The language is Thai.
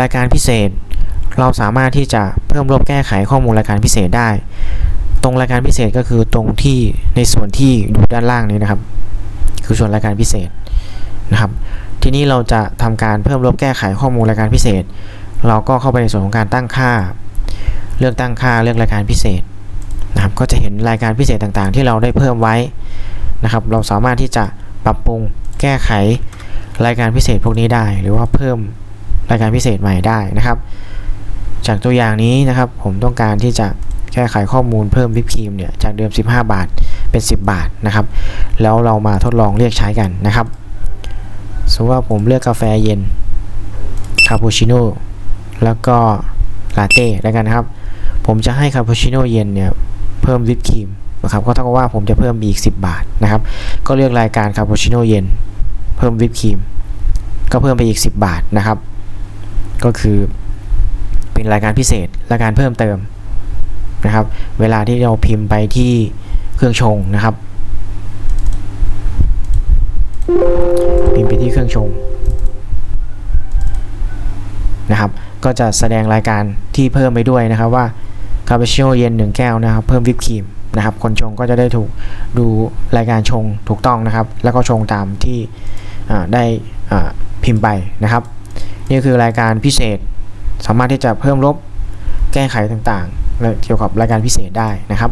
รายการพิเศษ เราสามารถที่จะเพิ่มลบแก้ไขข้อมูลรายการพิเศษได้ ตรงรายการพิเศษก็คือตรงที่ในส่วนที่อยู่ด้านล่างนี้นะครับ คือส่วนรายการพิเศษนะครับ ทีนี้เราจะทำการเพิ่มลบแก้ไขข้อมูลรายการพิเศษ เราก็เข้าไปในส่วนของการตั้งค่า เลือกตั้งค่าเลือกรายการพิเศษนะครับ ก็จะเห็นรายการพิเศษต่างๆ ที่เราได้เพิ่มไว้นะครับ เราสามารถที่จะปรับปรุงแก้ไขรายการพิเศษพวกนี้ได้หรือว่าเพิ่ม รายการพิเศษใหม่ได้นะครับ จากตัวอย่างนี้นะครับผมต้องการที่จะแก้ไขข้อมูลเพิ่มวิปครีมเนี่ยจากเดิม 15 บาทเป็น 10 บาทนะครับ แล้วเรามาทดลองเรียกใช้กันนะครับสมมติว่าผมเลือกกาแฟเย็นคาปูชิโน่แล้วก็ลาเต้แล้วกันนะครับ ผมจะให้คาปูชิโน่เย็นเนี่ยเพิ่มวิปครีมนะครับก็เท่ากับว่าผมจะเพิ่มอีก 10 บาทนะครับ ก็เลือกรายการคาปูชิโน่เย็น เพิ่มวิปครีมก็เพิ่มไปอีก 10 บาทนะครับ ก็คือเป็นรายการพิเศษรายการเพิ่มเติมนะครับ เวลาที่เราพิมพ์ไปที่เครื่องชงนะครับ พิมพ์ไปที่เครื่องชงนะครับ ก็จะแสดงรายการที่เพิ่มไปด้วยนะครับว่าคาปูชิโนเย็น1แก้วนะครับ เพิ่มวิปครีมนะครับ คนชงก็จะได้ถูกดูรายการชงถูกต้องนะครับ แล้วก็ชงตามที่ได้พิมพ์ไปนะครับ นี่คือรายการพิเศษ สามารถที่จะเพิ่มลบแก้ไขต่างๆเกี่ยวกับรายการพิเศษได้นะครับ